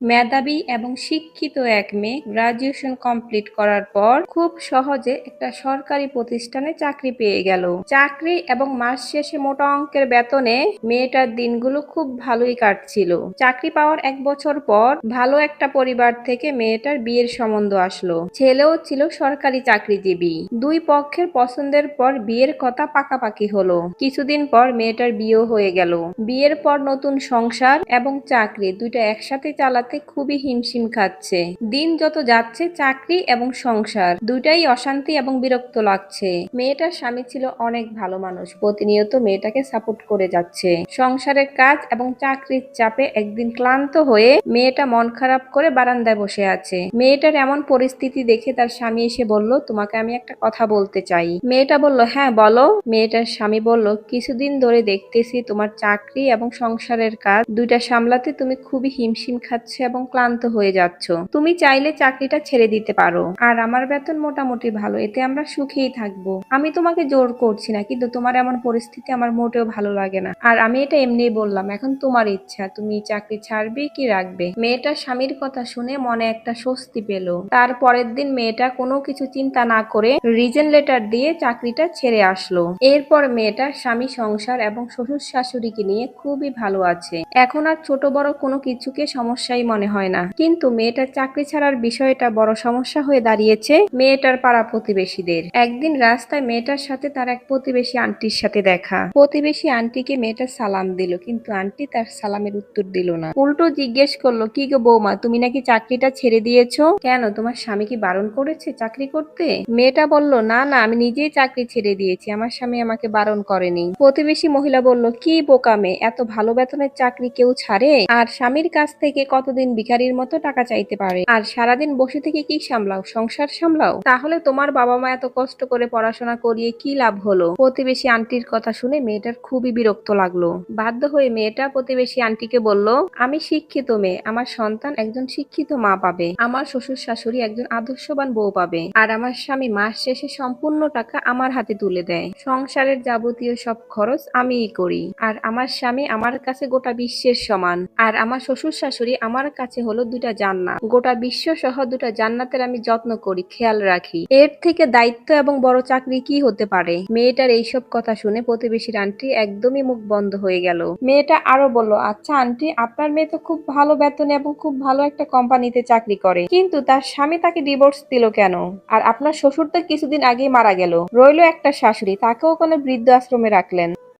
মেধাবী এবং শিক্ষিত এক মেয়ে গ্রাজুয়েশন কমপ্লিট করার পর খুব সহজে একটা সরকারি প্রতিষ্ঠানে চাকরি পেয়ে গেল। চাকরি এবং মাস শেষে মোটা অঙ্কের বেতনে মেয়েটার দিনগুলো খুব ভালোই কাটছিল। চাকরি পাওয়ার এক বছর পর ভালো একটা পরিবার থেকে মেয়েটার বিয়ের সম্বন্ধ আসলো। ছেলেও ছিল সরকারি চাকরিজীবী। দুই পক্ষের পছন্দের পর বিয়ের কথা পাকাপাকি হলো। কিছুদিন পর মেয়েটার বিয়েও হয়ে গেল। বিয়ের পর নতুন সংসার এবং চাকরি দুইটা একসাথে চালাতে খুবই হিমশিম খাচ্ছে। দিন যত যাচ্ছে, চাকরি এবং সংসার দুইটাই অশান্তি এবং বিরক্ত লাগছে। মেয়েটার স্বামী ছিল অনেক ভালো মানুষ। প্রতিনিয়ত মেয়েটাকে সাপোর্ট করে যাচ্ছে। সংসারের কাজ এবং চাকরির চাপে একদিন ক্লান্ত হয়ে মেয়েটা মন খারাপ করে বারান্দায় বসে আছে। মেয়েটার এমন পরিস্থিতি দেখে তার স্বামী এসে বলল, তোমাকে আমি একটা কথা বলতে চাই। মেয়েটা বলল হ্যাঁ বলো। মেয়েটার স্বামী বলল, কিছুদিন ধরে দেখতেছি তোমার চাকরি এবং সংসারের কাজ দুইটা সামলাতে তুমি খুবই হিমশিম খাচ্ছ। এবং ক্লান্ত হয়ে যাচ্ছ। তুমি চাইলে চাকরিটা ছেড়ে দিতে পারো। আর আমার বেতন মোটামুটি ভালো, এতে আমরা সুখেই থাকব। আমি তোমাকে জোর করছি না, কিন্তু তোমার এমন পরিস্থিতি আমার মোটেও ভালো লাগে না। আর আমি এটা এমনিই বললাম, এখন তোমার ইচ্ছা, তুমি চাকরি ছাড়বে কি রাখবে? মেয়েটার স্বামীর কথা শুনে মনে একটা স্বস্তি পেল। তার পরের দিন মেয়েটা কোনো কিছু চিন্তা না করে রিজেন লেটার দিয়ে চাকরিটা ছেড়ে আসলো। এরপর মেয়েটা স্বামী সংসার এবং শ্বশুর শাশুড়িকে নিয়ে খুবই ভালো আছে। এখন আর ছোট বড় কোনো কিছুকে সমস্যাই মনে হয় না। কিন্তু মেয়েটার চাকরি ছাড়ার বিষয়টা বড় সমস্যা হয়ে দাঁড়িয়েছে মেয়েটার পাড়া প্রতিবেশীদের। একদিন রাস্তায় মেয়েটার সাথে তার এক প্রতিবেশী আন্টির সাথে দেখা। প্রতিবেশী আন্টিকে মেয়েটা সালাম দিল, কিন্তু আন্টি তার সালামের উত্তর দিল না। উল্টো জিজ্ঞেস করল, কি গো বৌমা, তুমি নাকি চাকরিটা ছেড়ে দিয়েছ? কেন, তোমার স্বামী কি বারণ করেছে চাকরি করতে? মেয়েটা বলল, না না, আমি নিজেই চাকরি ছেড়ে দিয়েছি, আমার স্বামী আমাকে বারণ করেনি। প্রতিবেশী মহিলা বলল, কি বোকামে এত ভালো বেতনের চাকরি কেউ ছাড়ে? আর স্বামীর কাছ থেকে কতদিন ভিখারির মতো টাকা চাইতে পারে। আর সারাদিন বসে থেকে কি সামলাও? সংসার সামলাও? তাহলে তোমার বাবা মা এত কষ্ট করে পড়াশোনা করিয়ে কি লাভ হলো? প্রতিবেশী আন্টির কথা শুনে মেয়েটার খুবই বিরক্ত লাগল। বাধ্য হয়ে মেয়েটা প্রতিবেশী আন্টিকে বলল, আমি শিক্ষিত মেয়ে। আমার সন্তান একজন শিক্ষিত মা পাবে। আমার শ্বশুর শাশুড়ি একজন আদর্শবান বউ পাবে। আর আমার স্বামী মাস শেষে সম্পূর্ণ টাকা আমার হাতে তুলে দেয়। সংসারের যাবতীয় সব খরচ আমিই করি। আর আমার স্বামী আমার কাছে গোটা বিশ্বের সমান। আর আমার শ্বশুর শাশুড়ি আমার কাছে হলো দুটা জান্নাত। গোটা বিশ্ব সহ দুটা জান্নাতের আমি যত্ন করি, খেয়াল রাখি। এর থেকে দায়িত্ব এবং বড় চাকরি কি হতে পারে? মেয়েটার এইসব কথা শুনে প্রতিবেশীর আন্টি একদমই মুখ বন্ধ হয়ে গেল। মেয়েটা আরও বলল আচ্ছা আন্টি, আপনার মেয়ে তো খুব ভালো বেতনে এবং খুব ভালো একটা কোম্পানিতে চাকরি করে। কিন্তু তার স্বামী তাকে ডিভোর্স দিল কেন? আর আপনার শ্বশুর তো কিছুদিন আগেই মারা গেল। রইল একটা শাশুড়ি, তাকেও কোনো বৃদ্ধ আশ্রমে রাখলেন।